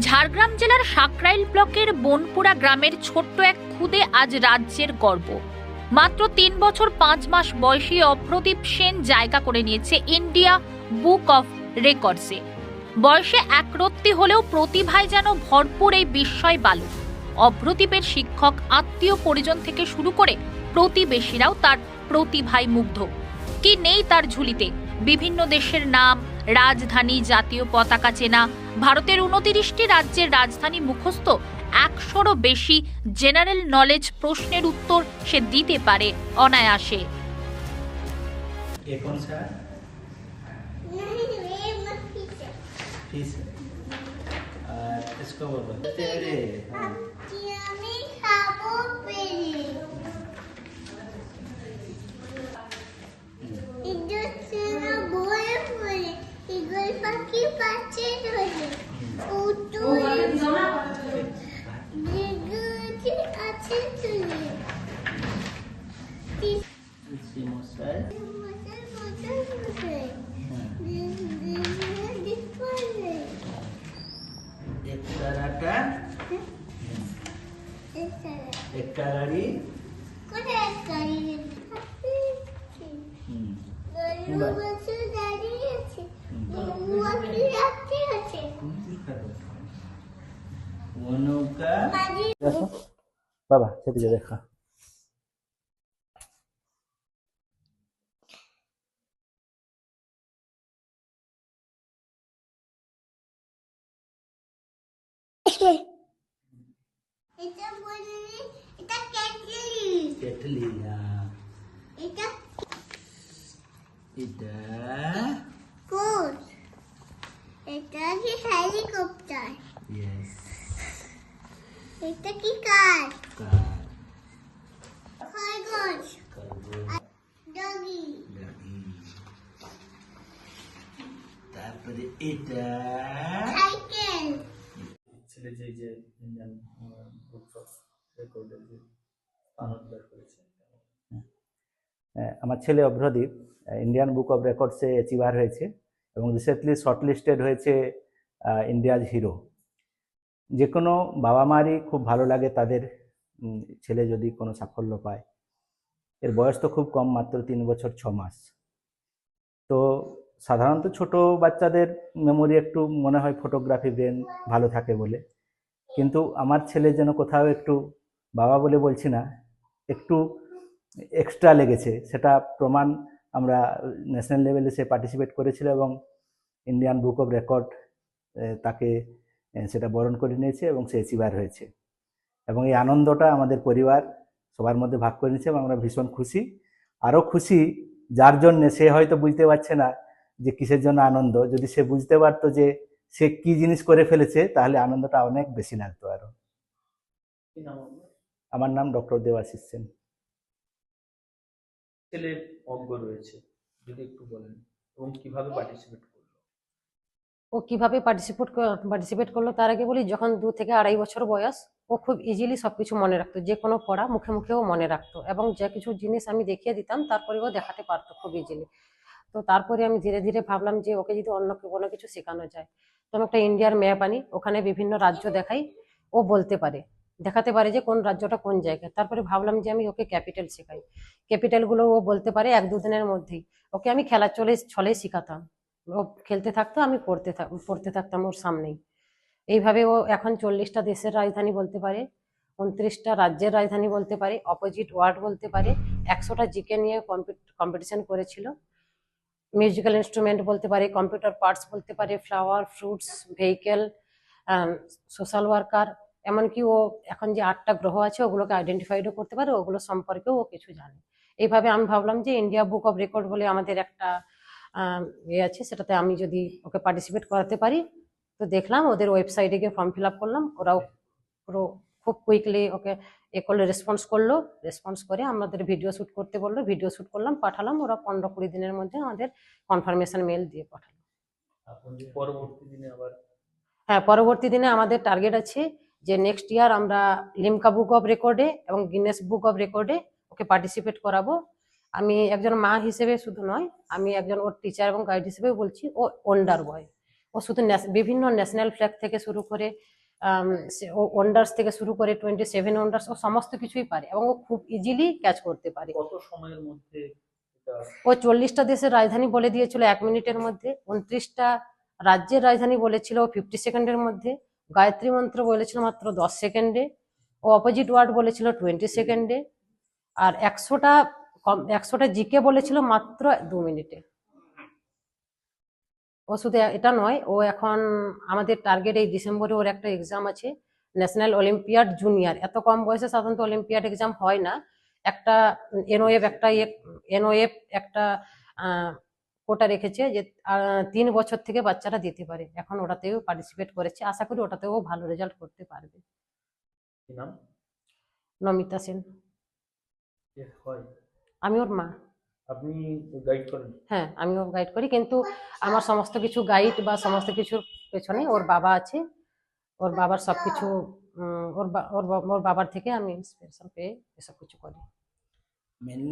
ঝাড়গ্রাম জেলার সাকরাইল ব্লকের বনপুরা গ্রামের ছোট্ট এক খুদে আজ রাজ্যের গর্ব। মাত্র তিন বছর পাঁচ মাস বয়সী অপ্রদীপ সেন জায়গা করে নিয়েছে ইন্ডিয়া বুক অফ রেকর্ডসে। বয়সে একরত্তি হলেও প্রতিভায় যেন ভরপুর এই বিস্ময় বালক। অভ্রদীপের শিক্ষক, আত্মীয় পরিজন থেকে শুরু করে প্রতিবেশীরাও তার প্রতিভায় মুগ্ধ। কি নেই তার ঝুলিতে? বিভিন্ন দেশের নাম রাজধানী জাতীয় পতাকা চেনা ভারতের উনতিরিশটি রাজ্যের রাজধানী মুখস্থ একশোরও বেশি জেনারেল নলেজ প্রশ্নের উত্তর সে দিতে পারে অনায়াসে ये कौन सा है नहीं ये मक्खी से फिश है और इसको बोलो মশাই একতারাটা একতারারি বাবা সেদিকে দেখা এটা বলি এটা কেটলি কেটলি না এটা এটা কোট এটা কি হেলিকপ্টার ইয়েস এটা কি কার কার খরগোশ কার ডগি তারপরে এটা সাইকেল ছেলে যে ইন্ডিয়ান বুক অফ যে আনন্দার করেছে। আমার ছেলে অভ্রদীপ ইন্ডিয়ান বুক অফ রেকর্ডসে অ্যাচিভার হয়েছে এবং রিসেন্টলি শর্টলিস্টেড হয়েছে ইন্ডিয়াজ হিরো যে কোনো বাবা মারই খুব ভালো লাগে তাদের ছেলে যদি কোনো সাফল্য পায়। এর বয়স তো খুব কম, মাত্র তিন বছর ছ মাস। তো সাধারণত ছোট বাচ্চাদের মেমোরি একটু মনে হয় ফটোগ্রাফি ব্রেন ভালো থাকে বলে। কিন্তু আমার ছেলে যেন কোথাও একটু বাবা বলে বলছি না, একটু এক্সট্রা লেগেছে। সেটা প্রমাণ আমরা ন্যাশনাল লেভেলে সে পার্টিসিপেট করেছিল এবং ইন্ডিয়ান বুক অফ রেকর্ড তাকে সেটা বরণ করে নিয়েছে এবং সে অ্যাচিভার হয়েছে। এবং এই আনন্দটা আমাদের পরিবার সবার মধ্যে ভাগ করে নিয়েছে এবং আমরা ভীষণ খুশি। আরও খুশি যার জন্যে সে হয়তো বুঝতে পারছে না যে কিসের জন্য আনন্দ? যদি সে বুঝতে পারতো যে সে কি জিনিস করে ফেলেছে তাহলে আনন্দটা অনেক বেশি লাগতো আরও? আমার নাম ডক্টর দেবাশিস সেন। ছেলে অজ্ঞ রয়েছে যদি একটু বলেন এবং কীভাবে পার্টিসিপেট করল? ও কীভাবে পার্টিসিপেট পার্টিসিপেট করল তার আগে বলি যখন দু থেকে আড়াই বছর বয়স ও খুব ইজিলি সবকিছু মনে রাখতো যে কোনো পড়া মুখে মুখেও মনে রাখতো এবং যে কিছু জিনিস আমি দেখিয়ে দিতাম তারপরে ও দেখাতে পারতো খুব ইজিলি তো তারপরে আমি ধীরে ধীরে ভাবলাম যে ওকে যদি অন্য কোনো কিছু শেখানো যায়, তো আমি একটা ইন্ডিয়ার ম্যাপ আনি, ওখানে বিভিন্ন রাজ্য দেখাই, ও বলতে পারে, দেখাতে পারে যে কোন রাজ্যটা কোন জায়গায়। তারপরে ভাবলাম যে আমি ওকে ক্যাপিটাল শেখাই। ক্যাপিটালগুলো ও বলতে পারে এক দুদিনের মধ্যেই। ওকে আমি খেলা চলে ছলেই শেখাতাম। ও খেলতে থাকতো, আমি পড়তে পড়তে থাকতাম ওর সামনেই। এইভাবে ও এখন চল্লিশটা দেশের রাজধানী বলতে পারে, উনত্রিশটা রাজ্যের রাজধানী বলতে পারে অপোজিট ওয়ার্ড বলতে পারে, একশোটা জিকে নিয়ে কম্পিটিশন করেছিল। মিউজিক্যাল ইনস্ট্রুমেন্ট বলতে পারে কম্পিউটার পার্টস বলতে পারে flower fruits vehicle social worker এমনকি ও এখন যে আটটা গ্রহ আছে ওগুলোকে আইডেন্টিফাইডও করতে পারে, ওগুলো সম্পর্কেও ও কিছু জানে। এইভাবে আমি ভাবলাম যে ইন্ডিয়া বুক অফ রেকর্ড বলে আমাদের একটা ইয়ে আছে, সেটাতে আমি যদি ওকে পার্টিসিপেট করাতে পারি, তো দেখলাম ওদের ওয়েবসাইটে গিয়ে ফর্ম ফিল আপ করলাম, ওরাও পুরো খুব কুইকলি ওকে এ করলে রেসপন্স করল। রেসপন্স করে আমাদের ভিডিও শ্যুট করতে বলল। ভিডিও শ্যুট করলাম পাঠালাম। ওরা পনেরো কুড়ি দিনের মধ্যে আমাদের কনফার্মেশন মেল দিয়ে পাঠালো। পরবর্তী দিনে আবার হ্যাঁ পরবর্তী দিনে আমাদের টার্গেট আছে যে নেক্সট ইয়ার আমরা লিমকা বুক অফ রেকর্ডে এবং গিনেস বুক অফ রেকর্ডে ওকে পার্টিসিপেট করাবো। আমি একজন মা হিসেবে শুধু নয় আমি একজন ওর টিচার এবং গাইড হিসেবে বলছি ও ওন্ডার বয় ও শুধু বিভিন্ন ন্যাশনাল ফ্ল্যাগ থেকে শুরু করে ওয়ান্ডার্স থেকে শুরু করে টোয়েন্টি সেভেন ওয়ান্ডার্স ও সমস্ত কিছুই পারে এবং ও খুব ইজিলি ক্যাচ করতে পারে। কত সময়ের মধ্যে ও চল্লিশটা দেশের রাজধানী বলে দিয়েছিল এক মিনিটের মধ্যে উনত্রিশটা রাজ্যের রাজধানী বলেছিল ফিফটি সেকেন্ডের মধ্যে গায়ত্রী মন্ত্র বলেছিল মাত্র দশ সেকেন্ডে ও অপোজিট ওয়ার্ড বলেছিল টোয়েন্টি সেকেন্ডে আর একশোটা কম একশোটা জিকে বলেছিল মাত্র দু মিনিটে। ও শুধু এটা নয় ও এখন আমাদের টার্গেট এই ডিসেম্বরে ওর একটা এক্সাম আছে ন্যাশনাল অলিম্পিয়াড জুনিয়র এত কম বয়সে সাধারণত অলিম্পিয়াড এক্সাম হয় না। একটা এনওএফ একটা এনওএফ একটা আহ, কোটা রেখেছে যে তিন বছর থেকে বাচ্চারা দিতে পারে। এখন ওটাতেও পার্টিসিপেট করেছে। আশা করি ওটাতেও ভালো রেজাল্ট করতে পারবে। নমিতা সেন। আমি ওর মা। আপনি গাইড করেন। হ্যাঁ আমিও গাইড করি কিন্তু আমার সমস্ত কিছু গাইড বা সমস্ত কিছুর পেছনে ওর বাবা আছে। ওর বাবার সব কিছু ওর বা- ওর ওর বাবার থেকে আমি ইন্সপিরেশন পেয়ে এসব কিছু করি। মেনলি